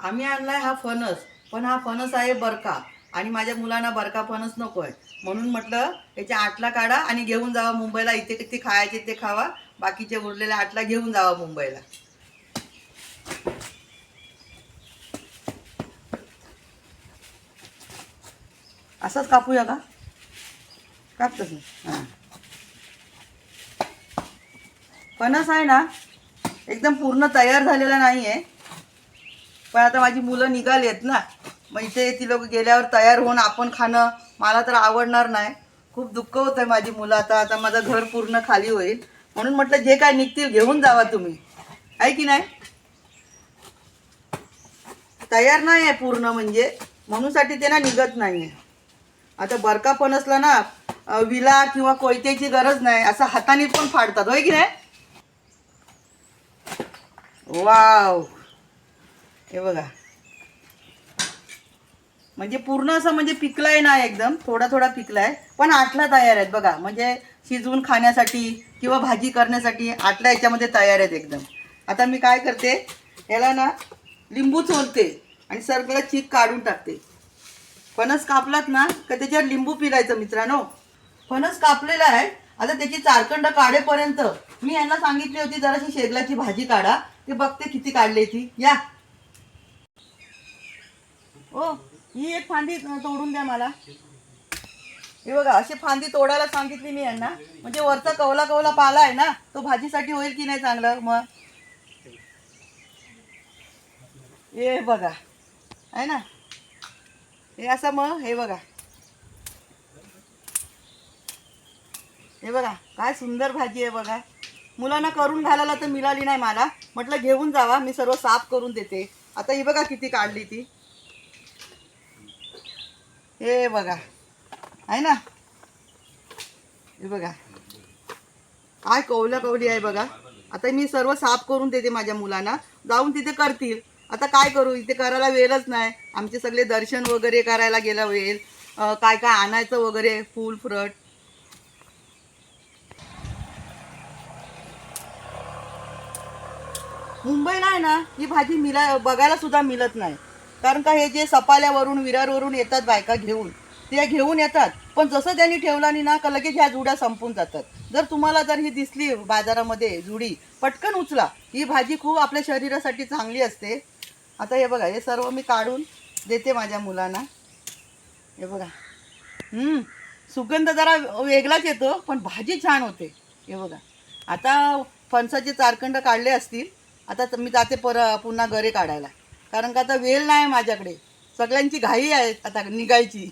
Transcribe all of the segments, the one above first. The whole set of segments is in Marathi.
आम्ही आणलाय हा फणस पण हा फणस आहे बरका. आणि माझ्या मुलांना बरका फणस नको आहे म्हणून म्हटलं याच्या आटला काढा आणि घेऊन जावा मुंबईला. इथे किती खायचे ते खावा. बाकीचे उरलेल्या आटला घेऊन जावा मुंबईला. असंच कापूया का? काप तसं हां. फणस आहे ना एकदम पूर्ण तयार झालेला नाही आहे पण आता माझी मुलं निघाली आहेत ना. मग इथे ती लोक गेल्यावर तयार होऊन आपण खाणं मला तर आवडणार नाही. खूप दुःख होत आहे माझी मुलं आता आता माझं घर पूर्ण खाली होईल. म्हणून म्हटलं जे काय निघतील घेऊन जावा तुम्ही. आहे की नाही? तयार नाही आहे पूर्ण म्हणजे. म्हणूनसाठी ते ना निघत नाही आहे आता बरका पण असला ना विला किंवा कोयत्याची गरज नाही असं हाताने पण फाडतात. होय की नाही? वाव! हे बघा. म्हणजे पूर्ण असं म्हणजे पिकलाय ना एकदम थोडा थोडा पिकलाय. पण आटला तयार आहेत बघा. म्हणजे शिजवून खाण्यासाठी किंवा भाजी करण्यासाठी आटला याच्यामध्ये तयार आहेत एकदम. आता मी काय करते याला ना लिंबू चोलते आणि सगळं चीक काढून टाकते. फणस कापलात ना का त्याच्यावर लिंबू पिलायचं मित्रांनो? फणस कापलेला आहे. आता त्याची चारखंड काढेपर्यंत मी यांना सांगितली होती जराशी शेगलाची भाजी काढा. ते बघते किती काढली ती. या. ओ ही एक फांदी तोडून द्या मला. हे बघा अशी फांदी तोडायला सांगितली मी यांना. म्हणजे वरचा कवला कवला पाला आहे ना तो भाजीसाठी होईल की नाही चांगलं? मग हे बघा. आहे ना? हे असं मग हे बघा. हे बघा काय सुंदर भाजी आहे बघा. मुलांना करून घालायला तर मिळाली नाही मला. म्हटलं घेऊन जावा मी सर्व साफ करून देते. आता ही बघा किती काढली ती. हे बघा. आहे ना? हे बघा. काय कवल्या कवली आहे बघा. आता मी सर्व साफ करून देते माझ्या मुलांना. जाऊन तिथे करतील. आता काय करू? इथे करायला वेळच नाही. आमचे सगळे दर्शन वगैरे करायला गेला वेळ. काय काय आणायचं वगैरे? फूल फ्रट. मुंबईला आहे ना ही भाजी मिला बघायला सुद्धा मिळत नाही. कारण का हे जे सपाल्यावरून विरारवरून येतात बायका घेऊन त्या घेऊन येतात. पण जसं त्यांनी ठेवला नाही ना का लगेच ह्या जुड्या संपून जातात. जर तुम्हाला जर ही दिसली बाजारामध्ये जुडी पटकन उचला. ही भाजी खूप आपल्या शरीरासाठी चांगली असते. आता हे बघा हे सर्व मी काढून देते माझ्या मुलांना. हे बघा. सुगंध जरा वेगळाच येतो पण भाजी छान होते. हे बघा. आता फणसाचे चारखंड काढले असतील. आता मी जाते पर पुन्हा गरे काढायला. कारण का आता वेळ नाही माझ्याकडे. सगळ्यांची घाई आहे आता निघायची.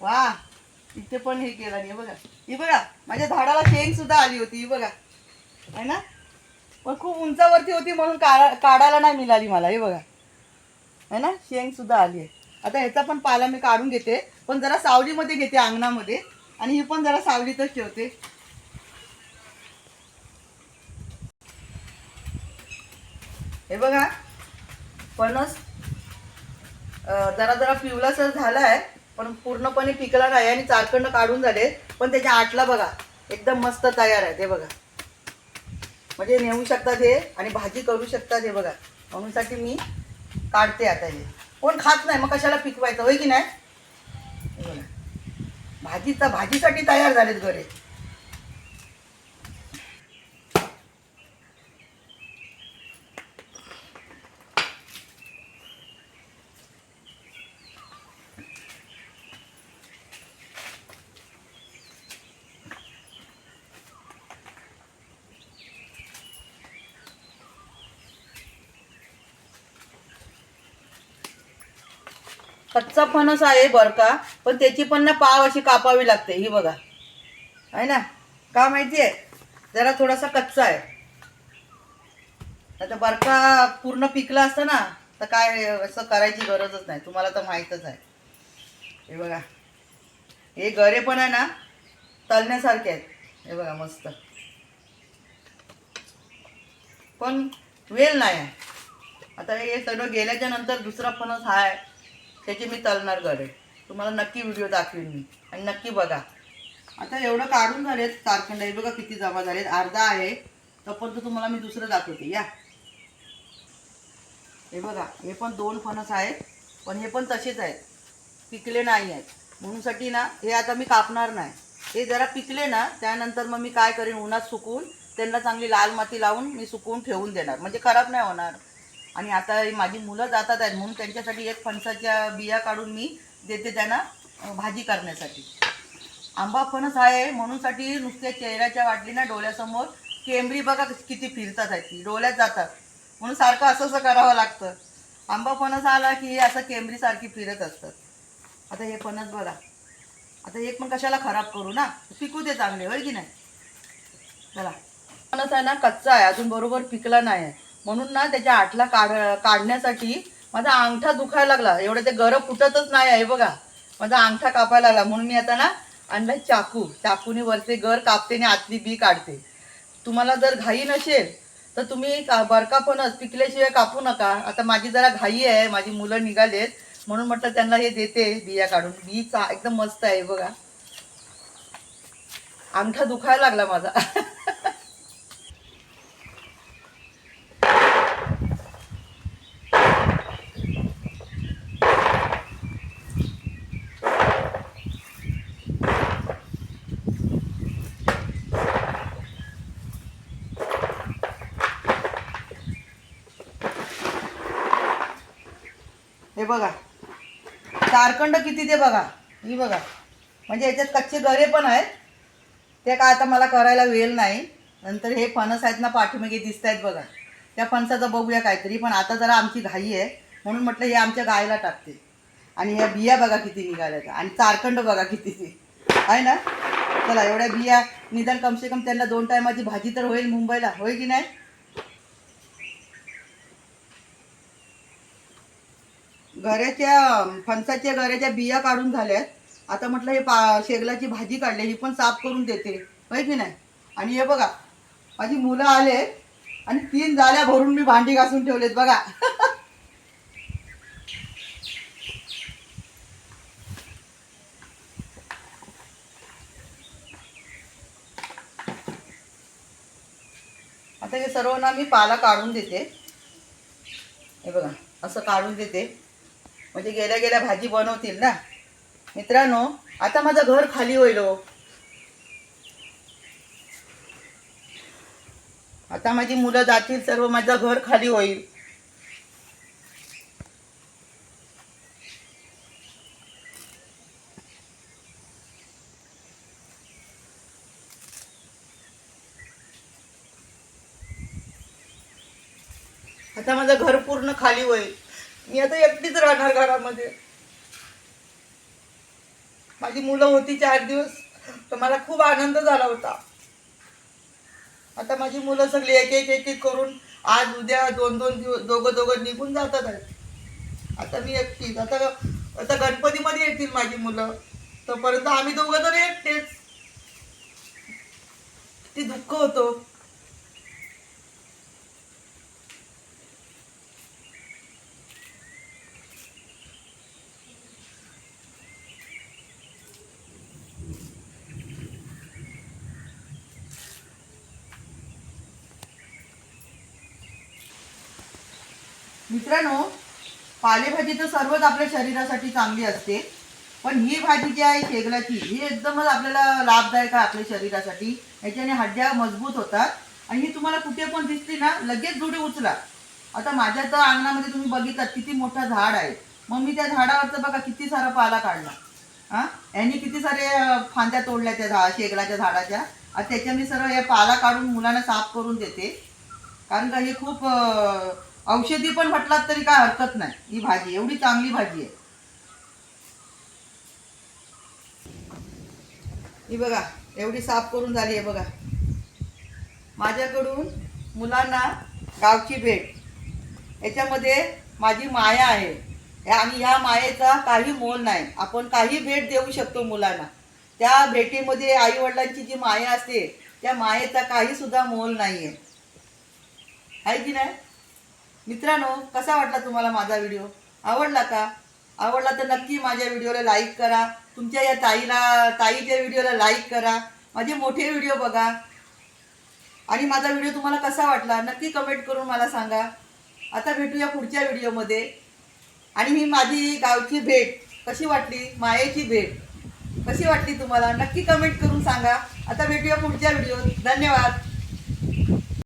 वा इथे पण हे केलं नाही बघा. ही बघा माझ्या झाडाला शेंग सुद्धा आली होती ही बघा. आहे ना? पण खूप उंचावरती होती म्हणून काढायला नाही मिळाली मला हे बघा. है ना? शेंग सुद्धा आली आहे. आता ह्याचा पण पाला मी काढून घेते. पण जरा सावलीमध्ये घेते अंगणामध्ये. आणि ही पण जरा सावलीतच ठेवते. हे बघा. फणस जरा जरा पिवलासर झाला आहे पण पूर्णपणे पिकला नाही आणि चारखंड काढून झाले. पण त्याच्या आटला बघा एकदम मस्त तयार आहे ते बघा. म्हणजे नेऊ शकतात हे आणि भाजी करू शकतात हे बघा. म्हणूनसाठी मी काढते आता हे. कोण खात नाही मग कशाला पिकवायचं होय की नाही? भाजीचा भाजीसाठी तयार झालेत घरे कच्चा फणस आहे बरं का पण त्याची पण ना पाव अशी कापावी लागते ही बघा. आहे ना? का माहिती आहे जरा थोडासा कच्चा आहे. आता बरका पूर्ण पिकला असतं ना तर काय असं करायची गरजच नाही तुम्हाला तर माहीतच आहे. हे बघा. हे गरे पण आहे ना तलण्यासारखे आहेत. हे बघा मस्त. पण वेल नाही आहे. आता हे सगळं गेल्याच्यानंतर दुसरा फणस आहे त्याची मी तलणार गरे तुम्हाला नक्की व्हिडिओ दाखवेन मी. आणि नक्की बघा. आता एवढं काढून झालेत तारखंड हे बघा किती जमा झालेत. अर्धा आहे. तोपर्यंत तुम्हाला मी दुसरं दाखवते. या. हे बघा. हे पण दोन फणस आहेत. पण हे पण तसेच आहेत. पिकले नाही आहेत. म्हणूनसाठी ना हे आता मी कापणार नाही. हे जरा पिकले ना त्यानंतर मग मी काय करेन? उन्हात सुकून त्यांना चांगली लाल माती लावून मी सुकवून ठेवून देणार. म्हणजे खराब नाही होणार. आणि आता माझी मुलं जातात आहेत म्हणून त्यांच्यासाठी एक फणसाच्या बिया काढून मी देते त्यांना भाजी करण्यासाठी. आंबा फणस आहे म्हणूनसाठी नुसत्या चेहऱ्याच्या वाटली ना डोळ्यासमोर. केंबरी बघा किती फिरतात आहेत ती डोळ्यात जातात. म्हणून सारखं असं असं करावं लागतं. आंबा फणस आला की हे असं केंबरीसारखी फिरत असतात. आता हे फणस बघा. आता एक पण कशाला खराब करू ना? पिकू दे चांगले होय की नाही? चला. फणस आहे ना कच्चा आहे अजून बरोबर पिकला नाही आहे. म्हणून ना त्याच्या आठला काढ काढण्यासाठी माझा अंगठा दुखायला लागला. एवढं ते गरम फुटतच नाही आहे बघा. माझा अंगठा कापायला लागला. म्हणून मी आता ना आणलाय चाकू. चाकूने वरचे गर कापते आणि आतली बी काढते. तुम्हाला जर घाई नसेल तर तुम्ही का- बरका पिकल्याशिवाय कापू नका. आता माझी जरा घाई आहे. माझी मुलं निघालेत. म्हणून म्हटलं त्यांना हे देते बिया काढून. बी चा एकदम मस्त आहे बघा. अंगठा दुखायला लागला माझा. बघा. तारखंड किती ते बघा. ही बघा. म्हणजे याच्यात कच्चे गरे पण आहेत. ते काय आता मला करायला वेळ नाही. नंतर हे फणस आहेत ना पाठीमागे दिसत आहेत बघा. त्या फणसाचं बघूया काहीतरी पण आता जरा आमची घाई आहे. म्हणून म्हटलं हे आमच्या गायला टाकते. आणि ह्या बिया बघा किती निघाल्यात आणि तारखंड बघा किती ते. आहे ना? चला एवढ्या बिया निदान कमसे कम त्यांना दोन टायमाची भाजी तर होईल मुंबईला. होईल की नाही? घराच्या फणसाच्या घराच्या बिया काढून झाल्यात. आता म्हटलं हे पा शेगलाची भाजी काढली ही पण साफ करून देते. होय की नाही? आणि हे बघा माझी मुलं आले आणि तीन जाल्या भरून मी भांडी घासून ठेवलेत बघा. आता हे सर्व ना मी पाला काढून देते. हे बघा असं काढून देते. म्हणजे गेल्या गेल्या भाजी बनवतील ना. मित्रांनो आता माझं घर खाली होईल हो. आता माझी मुलं जातील सर्व माझं घर खाली होईल. आता माझं घर पूर्ण खाली होईल. मी आता एकटीच राहणार घरामध्ये. माझी मुलं होती चार दिवस तर मला खूप आनंद झाला होता. आता माझी मुलं सगळी एक एक एक एक करून आज उद्या दोन दोन दिवस दोघं दोघं निघून जातात आहेत. आता मी एकटीच आता आता गणपतीमध्ये येतील माझी मुलं. तोपर्यंत आम्ही दोघं तर एकटेच. ती दुःख होतो. मित्रांनो पालेभाजी तर सर्वच आपल्या शरीरासाठी चांगली असते. पण ही भाजी जी आहे शेगलाची ही एकदमच आपल्याला लाभदायक आहे आपल्या शरीरासाठी. याच्याने हड्ड्या मजबूत होतात. आणि ही तुम्हाला कुठे पण दिसली ना लगेच जुडी उचला. आता माझ्या तर अंगणामध्ये तुम्ही बघितलात किती मोठं झाड आहे. मग मी त्या झाडावरचं बघा किती सारा पाला काढला. हा? यांनी किती सारे फांद्या तोडल्या त्या झा शेगलाच्या झाडाच्या. आणि त्याच्याने सर्व हे पाला काढून मुलांना साफ करून देते. कारण का हे खूप औषधी पण म्हटलात तरी काय हरकत नाही. ही भाजी एवढी चांगली भाजी आहे. ही बघा एवढी साफ करून झाली आहे बघा. माझ्याकडून मुलांना गावची भेट. याच्यामध्ये माझी माया आहे. आणि ह्या मायेचा काही मोल नाही. आपण काही भेट देऊ शकतो मुलांना. त्या भेटीमध्ये आई वडिलांची जी माया असते त्या मायेचा काही सुद्धा मोल नाही आहे आहे की नाही? मित्रांनो कसा वाटला तुम्हाला माझा व्हिडिओ आवडला का? आवडला तर नक्की माझ्या व्हिडिओला लाईक करा. तुमच्या या ताईला ताईच्या व्हिडिओला लाईक करा. माझे मोठे व्हिडिओ बघा. आणि माझा व्हिडिओ तुम्हाला कसा वाटला नक्की कमेंट करून मला सांगा. आता भेटूया पुढच्या व्हिडिओमध्ये आणि ही माझी गावची भेट. कशी वाटली? मायेची भेट. कशी वाटली तुम्हाला? नक्की कमेंट करून सांगा. आता भेटूया पुढच्या व्हिडिओत धन्यवाद.